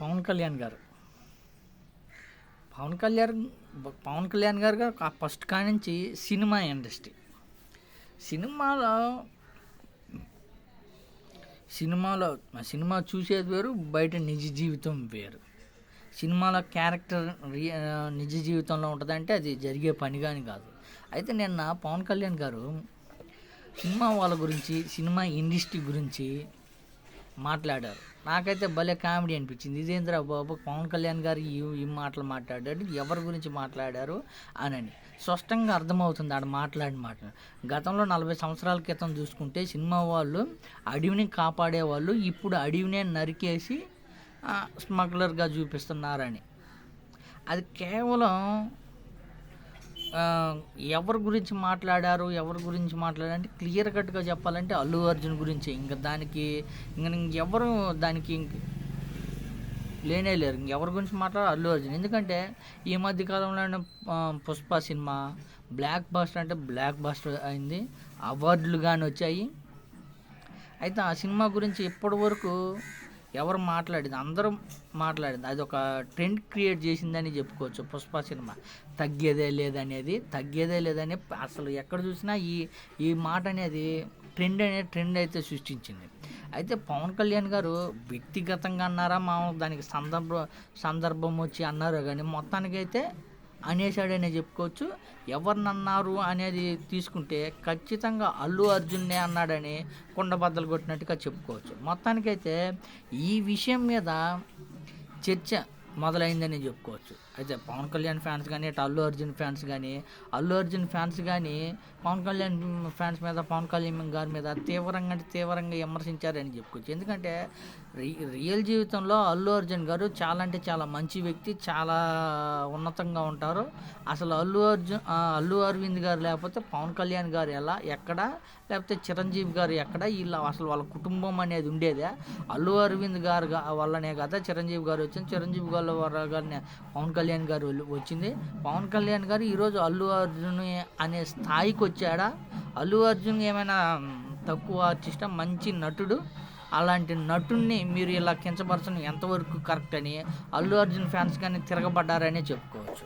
పవన్ కళ్యాణ్ గారు. పవన్ కళ్యాణ్ పవన్ కళ్యాణ్ గారు గారు ఆ ఫస్ట్ నుంచి సినిమా ఇండస్ట్రీ. సినిమాలో సినిమాలో సినిమా చూసేది వేరు బయట నిజ జీవితం వేరు. సినిమాలో క్యారెక్టర్ నిజ జీవితంలో ఉంటుందంటే అది జరిగే పని కానీ కాదు. అయితే నిన్న పవన్ కళ్యాణ్ గారు సినిమా వాళ్ళ గురించి సినిమా ఇండస్ట్రీ గురించి మాట్లాడారు. నాకైతే భలే కామెడీ అనిపించింది. ఇదేంద్రా బాబు పవన్ కళ్యాణ్ గారు ఈ ఈ మాటలు మాట్లాడాడు ఎవరి గురించి మాట్లాడారు? అనని. స్పష్టంగా అర్థమవుతుంది ఆడ మాట్లాడిన మాట. గతంలో నలభై సంవత్సరాల క్రితం చూసుకుంటే సినిమా వాళ్ళు అడవిని కాపాడే వాళ్ళు ఇప్పుడు అడవినే నరికేసి స్మగ్లర్గా చూపిస్తున్నారని. అది కేవలం ఎవరి గురించి మాట్లాడారు ఎవరి గురించి మాట్లాడారంటే క్లియర్ కట్గా చెప్పాలంటే అల్లు అర్జున్ గురించి. ఇంకా దానికి ఇంకా ఎవరు దానికి ఇంక లేనే లేరు. ఇంకెవరి గురించి మాట్లాడారు? అల్లు అర్జున్. ఎందుకంటే ఈ మధ్య కాలంలో పుష్ప సినిమా బ్లాక్ బాస్టర్ అంటే బ్లాక్ బాస్టర్ అయింది. అవార్డులు కానీ వచ్చాయి అయితే ఆ సినిమా గురించి ఇప్పటి వరకు ఎవరు మాట్లాడింది? అందరూ మాట్లాడింది. అది ఒక ట్రెండ్ క్రియేట్ చేసిందని చెప్పుకోవచ్చు. పుష్ప సినిమా. తగ్గేదే లేదనేది తగ్గేదే లేదని అసలు ఎక్కడ చూసినా ఈ ఈ మాట అనేది ట్రెండ్ అనేది ట్రెండ్ అయితే సృష్టించింది. అయితే పవన్ కళ్యాణ్ గారు వ్యక్తిగతంగా అన్నారా మా దానికి సందర్భ సందర్భం వచ్చి అన్నారు కానీ మొత్తానికైతే అనేసాడనే చెప్పుకోవచ్చు. ఎవరినన్నారు అనేది తీసుకుంటే ఖచ్చితంగా అల్లు అర్జున్నే అన్నాడని కుండబద్దలు కొట్టినట్టుగా చెప్పుకోవచ్చు. మొత్తానికైతే ఈ విషయం మీద చర్చ మొదలైందని చెప్పుకోవచ్చు. అయితే పవన్ కళ్యాణ్ ఫ్యాన్స్ కానీ అటు అల్లు అర్జున్ ఫ్యాన్స్ కానీ అల్లు అర్జున్ ఫ్యాన్స్ కానీ పవన్ కళ్యాణ్ ఫ్యాన్స్ మీద పవన్ కళ్యాణ్ గారి మీద తీవ్రంగా అంటే తీవ్రంగా విమర్శించారని చెప్పుకోవచ్చు. ఎందుకంటే రి రియల్ జీవితంలో అల్లు అర్జున్ గారు చాలా అంటే చాలా మంచి వ్యక్తి చాలా ఉన్నతంగా ఉంటారు. అసలు అల్లు అర్జున్ అల్లు అరవింద్ గారు లేకపోతే పవన్ కళ్యాణ్ గారు ఎలా ఎక్కడ లేకపోతే చిరంజీవి గారు ఎక్కడ వీళ్ళ అసలు వాళ్ళ కుటుంబం అనేది ఉండేదే? అల్లు అరవింద్ గారు వల్లనే కదా చిరంజీవి గారు వచ్చింది. చిరంజీవి గారు వల్ల పవన్ కళ్యాణ్ కళ్యాణ్ గారు వచ్చింది. పవన్ కళ్యాణ్ గారు ఈరోజు అల్లు అర్జున్ అనే స్థాయికి వచ్చాడా? అల్లు అర్జున్ ఏమైనా తక్కువ ఆర్టిస్టా? మంచి నటుడు? అలాంటి నటుడిని మీరు ఇలా కించపరచడం ఎంతవరకు కరెక్ట్ అని అల్లు అర్జున్ ఫ్యాన్స్ కానీ తిరగబడ్డారనే చెప్పుకోవచ్చు.